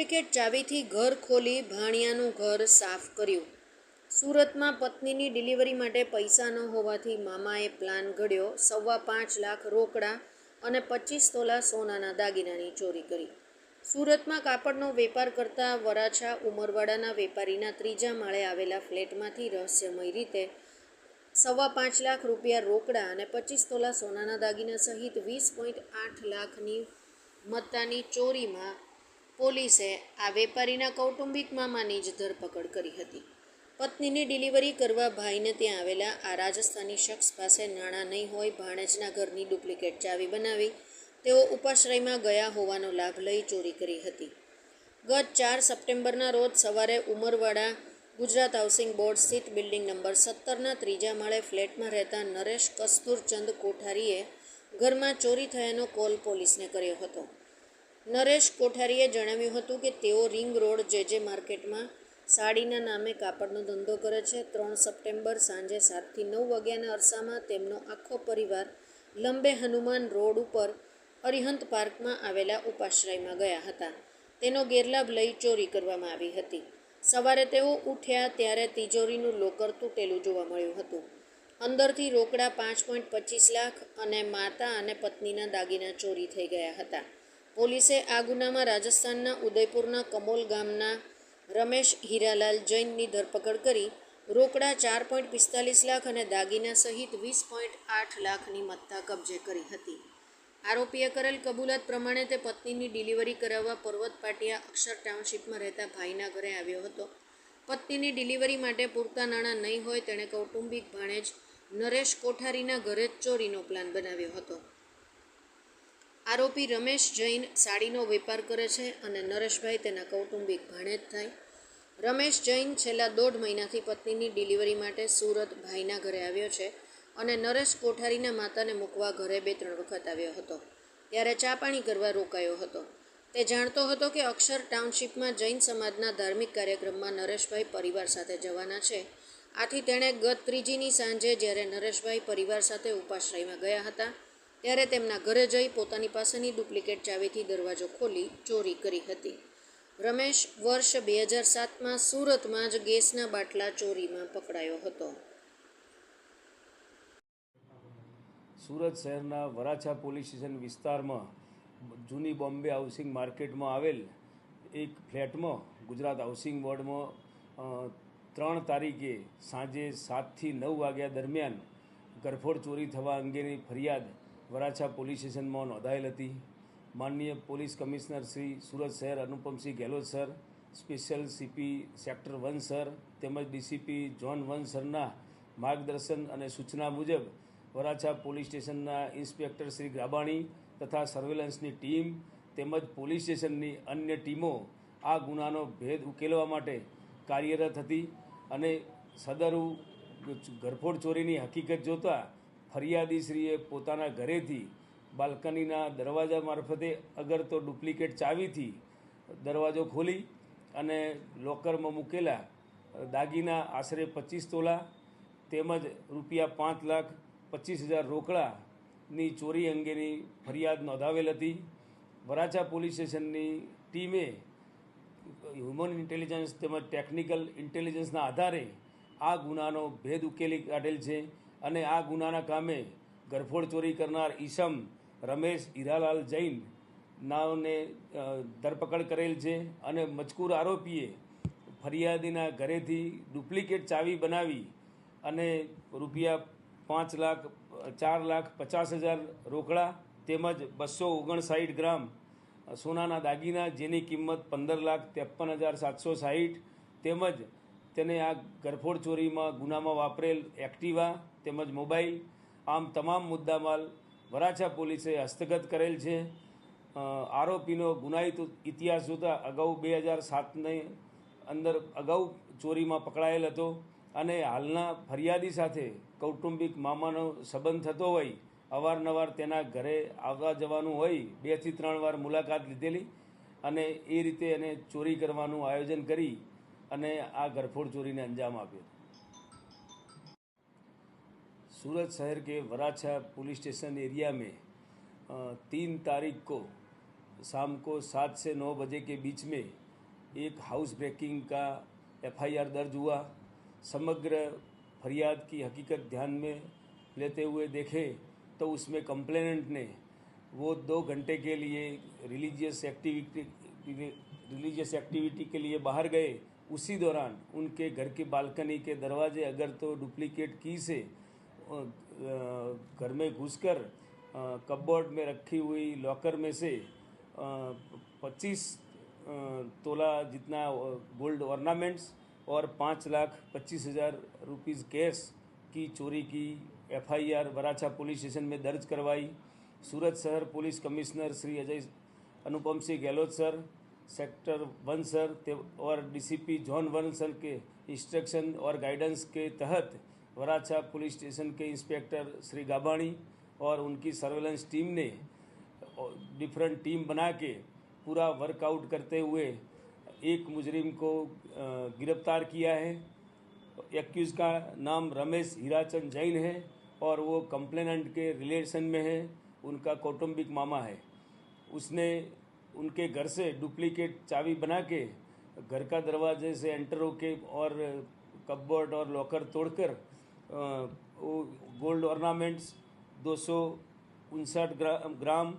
Duplicate ચાવીથી ઘર ખોલી ભાણિયાનું ઘર સાફ કર્યું. સુરતમાં પત્નીની ડિલિવરી માટે પૈસા ન હોવાથી મામાએ પ્લાન ઘડ્યો. સવા પાંચ લાખ રોકડા અને પચીસ તોલા સોનાના દાગીનાની ચોરી કરી. સુરતમાં કાપડનો વેપાર કરતા વરાછા ઉમરવાડાના વેપારીના ત્રીજા માળે આવેલા ફ્લેટમાંથી રહસ્યમય રીતે સવા પાંચ લાખ રૂપિયા રોકડા અને પચીસ તોલા સોનાના દાગીના સહિત વીસ પોઈન્ટ આઠ લાખની મત્તાની ચોરીમાં પોલીસે આ વેપારીના કૌટુંબિક મામાની જ ધરપકડ કરી હતી. પત્નીની ડિલિવરી કરવા ભાઈને ત્યાં આવેલા આ રાજસ્થાની શખ્સ પાસે નાણાં નહીં હોય, ભાણેજના ઘરની ડુપ્લિકેટ ચાવી બનાવી તેઓ ઉપાશ્રયમાં ગયા હોવાનો લાભ લઈ ચોરી કરી હતી. ગત ચાર સપ્ટેમ્બરના રોજ સવારે ઉમરવાડા ગુજરાત હાઉસિંગ બોર્ડ સ્થિત બિલ્ડિંગ નંબર સત્તરના ત્રીજા માળે ફ્લેટમાં રહેતા નરેશ કસ્તુરચંદ કોઠારીએ ઘરમાં ચોરી થયાનો કોલ પોલીસને કર્યો હતો. નરેશ કોઠારીએ જણાવ્યું હતું કે તેઓ રિંગ રોડ જે જે માર્કેટમાં સાડીના નામે કાપડનો ધંધો કરે છે, ત્રણ સપ્ટેમ્બર સાંજે સાતથી નવ વાગ્યાના અરસામાં તેમનો આખો પરિવાર લંબે હનુમાન રોડ ઉપર અરિહંત પાર્કમાં આવેલા ઉપાશ્રયમાં ગયા હતા. તેનો ગેરલાભ લઈ ચોરી કરવામાં આવી હતી. સવારે તેઓ ઉઠ્યા ત્યારે તિજોરીનું લોકર તૂટેલું જોવા મળ્યું હતું. અંદરથી રોકડા પાંચ પોઈન્ટ પચીસ લાખ અને માતા અને પત્નીના દાગીના ચોરી થઈ ગયા હતા. પોલીસે આ ગુનામાં રાજસ્થાનના ઉદયપુરના કમોલ ગામના રમેશ હીરાલાલ જૈનની ધરપકડ કરી રોકડા ચાર પોઈન્ટ પિસ્તાલીસ લાખ અને દાગીના સહિત વીસ પોઈન્ટ આઠ લાખની મત્તા કબજે કરી હતી. આરોપીએ કરેલ કબૂલાત પ્રમાણે તે પત્નીની ડિલિવરી કરાવવા પર્વત પાટિયા અક્ષર ટાઉનશીપમાં રહેતા ભાઈના ઘરે આવ્યો હતો. પત્નીની ડિલિવરી માટે પૂરતા નાણાં નહીં હોય તેણે કૌટુંબિક ભાણેજ નરેશ કોઠારીના ઘરે ચોરીનો પ્લાન બનાવ્યો હતો. આરોપી રમેશ જૈન સાડીનો વેપાર કરે છે અને નરેશભાઈ તેના કૌટુંબિક ભાણેજ થાય. રમેશ જૈન છેલ્લા દોઢ મહિનાથી પત્નીની ડિલિવરી માટે સુરત ભાઈના ઘરે આવ્યો છે અને નરેશ કોઠારીના માતાને મૂકવા ઘરે બે ત્રણ વખત આવ્યો હતો. ત્યારે ચા પાણી કરવા રોકાયો હતો. તે જાણતો હતો કે અક્ષર ટાઉનશીપમાં જૈન સમાજના ધાર્મિક કાર્યક્રમમાં નરેશભાઈ પરિવાર સાથે જવાના છે. આથી તેણે ગત ત્રીજીની સાંજે જ્યારે નરેશભાઈ પરિવાર સાથે ઉપાશ્રયમાં ગયા હતા ત્યારે તેમના ઘરે જઈ પોતાની પાસેની ડુપ્લિકેટ ચાવીથી દરવાજો ખોલી ચોરી કરી હતી. રમેશ વર્ષ બે હજાર સાતમાં સુરતમાં જ ગેસના બાટલા ચોરીમાં પકડાયો હતો. સુરત શહેરના વરાછા પોલીસ સ્ટેશન વિસ્તારમાં જૂની બોમ્બે હાઉસિંગ માર્કેટમાં આવેલ એક ફ્લેટમાં, ગુજરાત હાઉસિંગ બોર્ડમાં ત્રણ તારીખે સાંજે સાતથી નવ વાગ્યા દરમિયાન ગરફોડ ચોરી થવા અંગેની ફરિયાદ વરાછા પોલીસ સ્ટેશનમાં નોંધાયેલ હતી. માનનીય પોલીસ કમિશનર શ્રી સુરત શહેર Anupamsinh Gehlot sir, special CP sector one sir તેમજ ડીસીપી જોન વન સરના માર્ગદર્શન અને સૂચના મુજબ વરાછા પોલીસ સ્ટેશનના ઇન્સ્પેક્ટર શ્રી ગ્રાબાણી તથા સર્વેલન્સની ટીમ તેમજ પોલીસ સ્ટેશનની અન્ય ટીમો આ ગુનાનો ભેદ ઉકેલવા માટે કાર્યરત હતી અને સદરુ ઘરફોડ ચોરીની હકીકત જોતા ફરિયાદીશ્રીએ પોતાના ઘરેથી બાલ્કનીના દરવાજા મારફતે અગર તો ડુપ્લિકેટ ચાવીથી દરવાજો ખોલી અને લોકરમાં મૂકેલા દાગીના આશરે પચીસ તોલા તેમજ રૂપિયા પાંચ લાખ પચીસ હજાર રોકડાની ચોરી અંગેની ફરિયાદ નોંધાવેલ હતી. વરાછા પોલીસ સ્ટેશનની ટીમે હ્યુમન ઇન્ટેલિજન્સ તેમજ ટેકનિકલ ઇન્ટેલિજન્સના આધારે આ ગુનાનો ભેદ ઉકેલી કાઢેલ છે. અને આ ગુનાના કામે ગરફોડ ચોરી કરનાર ઈસમ રમેશ હીરાલાલ જૈન નાઓને ધરપકડ કરેલ છે અને મજકૂર આરોપીએ ફરિયાદીના ઘરેથી ડુપ્લિકેટ ચાવી બનાવી અને રૂપિયા પાંચ લાખ, ચાર લાખ પચાસ હજાર રોકડા તેમજ બસો ઓગણસાઠ ગ્રામ સોનાના દાગીના જેની કિંમત પંદર લાખ ત્રેપન હજાર સાતસો સાહીઠ તેમજ તેને આ ગરફોડ ચોરીમાં ગુનામાં વાપરેલ એક્ટિવા તેમજ મોબાઈલ, આમ તમામ મુદ્દામાલ વરાછા પોલીસે હસ્તગત કરેલ છે. આરોપીનો ગુનાહિત ઇતિહાસ જોતાં અગાઉ બે હજાર સાતની અંદર અગાઉ ચોરીમાં પકડાયેલ હતો અને હાલના ફરિયાદી સાથે કૌટુંબિક મામાનો સંબંધ થતો હોય, અવારનવાર તેના ઘરે આવવા જવાનું હોય બેથી ત્રણ વાર મુલાકાત લીધેલી અને એ રીતે એને ચોરી કરવાનું આયોજન કરી અને આ ગરફોડ ચોરીને અંજામ આપ્યો सूरत शहर के वराछा पुलिस स्टेशन एरिया में तीन तारीख को, शाम को सात से नौ बजे के बीच में एक हाउस ब्रेकिंग का एफआईआर दर्ज हुआ। समग्र फरियाद की हकीकत ध्यान में लेते हुए देखें तो उसमें कंप्लेनेंट ने वो दो घंटे के लिए रिलीजियस एक्टिविटी रिलीजियस एक्टिविटी के लिए बाहर गए। उसी दौरान उनके घर की बालकनी के दरवाजे अगर तो डुप्लीकेट की से घर में घुसकर कपबोर्ड में रखी हुई लॉकर में से पच्चीस तोला जितना गोल्ड ऑर्नामेंट्स और पाँच लाख पच्चीस हज़ार रुपीज़ कैश की चोरी की एफआईआर वराछा पुलिस स्टेशन में दर्ज करवाई। सूरत शहर police commissioner Shri Ajay Anupam Singh Gehlot sir, sector one sir और डीसीपी जॉन वन सर के इंस्ट्रक्शन और गाइडेंस के तहत वराछा पुलिस स्टेशन के इंस्पेक्टर श्री गाबाणी और उनकी सर्वेलेंस टीम ने डिफरेंट टीम बना के पूरा वर्कआउट करते हुए एक मुजरिम को गिरफ़्तार किया है। एक्यूज का नाम रमेश हीराचंद जैन है और वो कंप्लेनेंट के रिलेशन में है। उनका कौटुंबिक मामा है। उसने उनके घर से डुप्लीकेट चाबी बना के घर का दरवाजे से एंटर होके और कपबोर्ड और लॉकर तोड़कर गोल्ड ऑर्नामेंट्स दो सौ उनसठ ग्राम,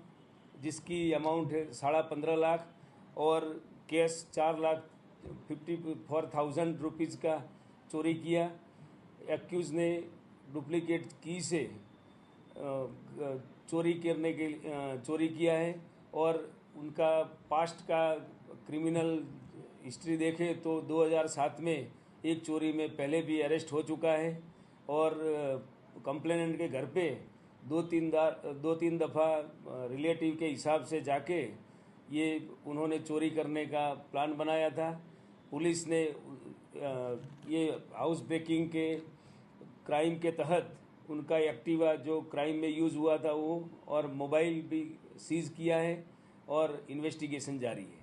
जिसकी अमाउंट है साढ़ा पंद्रह लाख, और कैश चार lakh fifty four thousand rupees का चोरी किया। एक्यूज़ ने डुप्लीकेट की से चोरी करने के चोरी किया है, और उनका पास्ट का क्रिमिनल हिस्ट्री देखें तो 2007 में एक चोरी में पहले भी अरेस्ट हो चुका है। और कंप्लेनेंट के घर पे दो तीन दो तीन दफ़ा रिलेटिव के हिसाब से जाके ये उन्होंने चोरी करने का प्लान बनाया था। पुलिस ने ये हाउस ब्रेकिंग के क्राइम के तहत उनका एक्टिवा जो क्राइम में यूज़ हुआ था वो और मोबाइल भी सीज किया है और इन्वेस्टिगेशन जारी है।